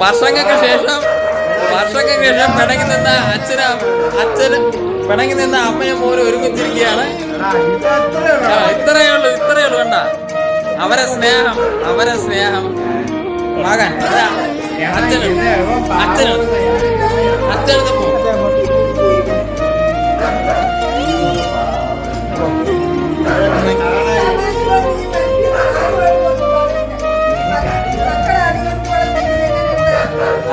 വർഷങ്ങൾക്ക് ശേഷം വർഷങ്ങൾക്ക് ശേഷം പിണങ്ങി നിന്ന അച്ഛന അച്ഛൻ പിണങ്ങി നിന്ന അമ്മയും മോനും ഒരുമിച്ചിരിക്കുകയാണ്. ഇത്രയേ ഉള്ളൂ ഇത്രയേ ഉള്ളൂ കണ്ട? അവരെ സ്നേഹം അവരെ സ്നേഹം. മകൻ അച്ഛനും അച്ഛനും.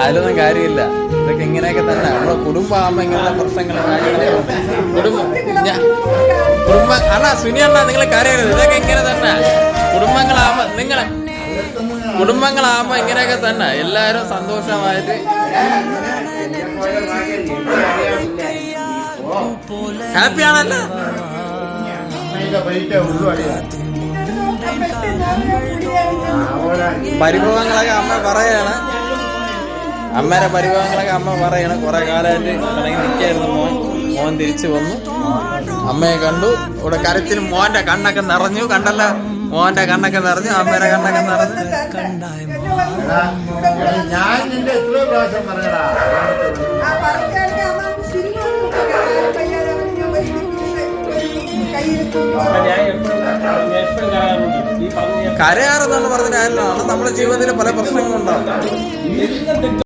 അതിലൊന്നും കാര്യമില്ല. ഇതൊക്കെ ഇങ്ങനെയൊക്കെ തന്നെ നമ്മളെ കുടുംബമാകുമ്പോ ഇങ്ങനെയുള്ള പ്രശ്നങ്ങൾ കുടുംബം. കുടുംബ അണ്ണാ സുനി അണ്ണാ നിങ്ങൾ കരയരുത്. ഇതൊക്കെ ഇങ്ങനെ തന്നെ കുടുംബങ്ങളാകുമ്പോ നിങ്ങളെ കുടുംബങ്ങളാകുമ്പോ ഇങ്ങനെയൊക്കെ തന്നെ എല്ലാവരും സന്തോഷമായിട്ട് ഹാപ്പി ആണല്ലോ? പരിഭവങ്ങളൊക്കെ അമ്മ പറയാണ്. അമ്മേരെ പരിഭവങ്ങളൊക്കെ അമ്മ പറയണം കുറെ കാലമായിട്ട് ഇറങ്ങി നിൽക്കായിരുന്നു മോൻ. മോൻ തിരിച്ചു വന്നു. അമ്മയെ കണ്ടു. ഇവിടെ കരച്ചിൽ മോന്റെ കണ്ണൊക്കെ നിറഞ്ഞു. കണ്ടല്ല മോന്റെ കണ്ണൊക്കെ നിറഞ്ഞു. അമ്മേരെ കണ്ണൊക്കെ നിറഞ്ഞു. ഞാൻ നിന്റെ എത്ര പ്രാവശ്യം പറയടാ കരയാറെന്നുള്ള പറഞ്ഞ കാര്യമാണ് നമ്മുടെ ജീവിതത്തിൽ പല പ്രശ്നങ്ങളുണ്ടാവും.